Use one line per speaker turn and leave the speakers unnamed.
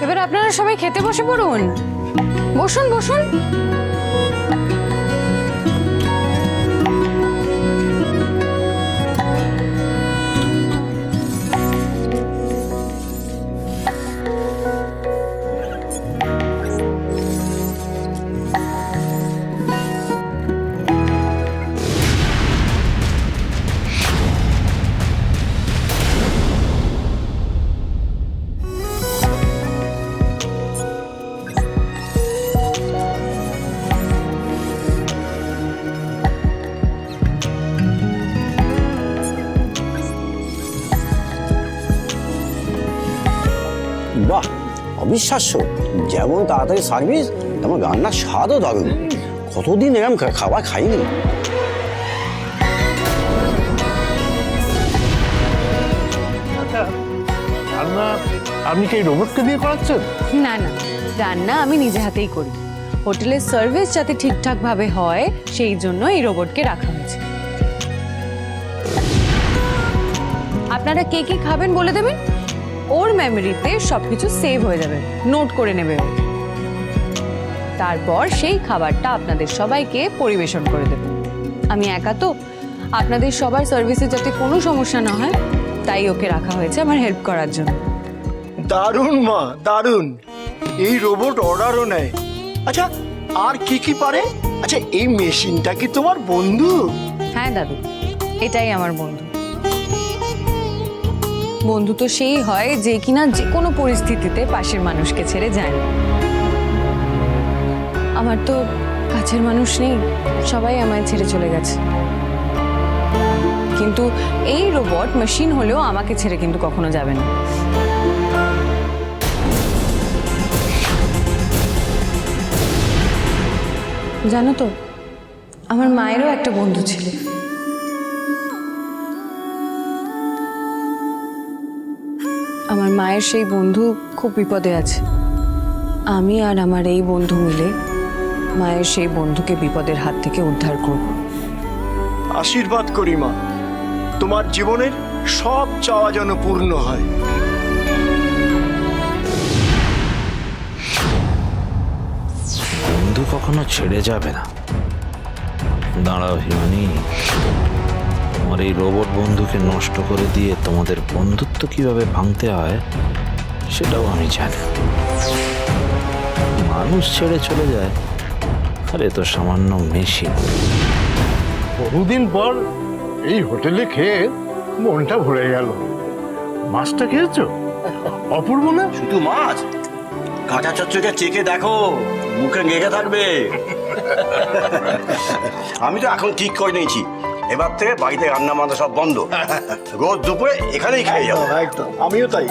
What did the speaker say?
এবার আপনারা সবাই খেতে বসে পড়ুন। বসুন বসুন।
বাহ অবিশ্বাস্য। যেমন তাড়াতাড়ি সার্ভিস তেমন রান্নার স্বাদও দারুণ। কতদিন এরম খাবার খাইনি?
আচ্ছা রান্না আপনি কি এই রোবটকে দিয়ে করাচ্ছেন?
না না রান্না আমি নিজে হাতেই করি। হোটেলের সার্ভিস যাতে ঠিকঠাক ভাবে হয় সেই জন্য এই রোবটকে রাখা হয়েছে। আপনারা কে কি খাবেন বলে দেবেন? ওর মেমোরিতে সব কিছু সেভ হয়ে যাবে। নোট করে নেবে। তারপর সেই খাবারটা আপনাদের সবাইকে পরিবেশন করে দেবে। আমি একা তো আপনাদের সবার সার্ভিসে যাতে কোনো সমস্যা না হয় তাই ওকে রাখা হয়েছে আমার হেল্প করার জন্য।
দারুণ মা দারুণ। এই রোবট অর্ডারও নেয়। আচ্ছা আর কি কি পারে? আচ্ছা এই মেশিনটা কি তোমার বন্ধু?
হ্যাঁ দাদু এটাই আমার বন্ধু। বন্ধু তো সেই হয় যে কিনা যে কোনো পরিস্থিতিতে পাশের মানুষকে ছেড়ে যায়। আমার তো কাছের মানুষ নেই, সবাই আমায় ছেড়ে চলে গেছে। কিন্তু এই রোবট মেশিন হলেও আমাকে ছেড়ে কিন্তু কখনো যাবে না। জানো তো, আমার মায়েরও একটা বন্ধু ছিল। আমার মায়ের সেই বন্ধু খুব বিপদে আছে। আমি আর আমার এই বন্ধু মিলে মায়ের সেই বন্ধুকে বিপদের হাত থেকে উদ্ধার করব।
আশীর্বাদ করি মা। তোমার জীবনের সব চাওয়া যেন পূর্ণ হয়।
বন্ধু কখনো ছেড়ে যাবে না। দাঁড়াও হিমানি। তোমার এই রোবট বন্ধুকে নষ্ট করে দিয়ে তোমাদের বন্ধুত্ব কীভাবে ভাঙতে হয় সেটাও আমি জানি। মানুষ ছেড়ে চলে যায় আরে তো সামান্য মেশিন।
বহুদিন পর এই হোটেলে খেয়ে মনটা ভরে গেল। মাছটা খেয়েছো? অপূর্ব না?
শুধু মাছ? কাঁচা চচ্চকে চেখে দেখো মুখে লেগে থাকবে। আমি তো এখন ঠিক করে নিয়েছি। এবার থেকে বাড়িতে রান্না বান্না সব বন্ধ। রোজ দুপুরে এখানেই খেয়ে যাব।
একদম আমিও তাই।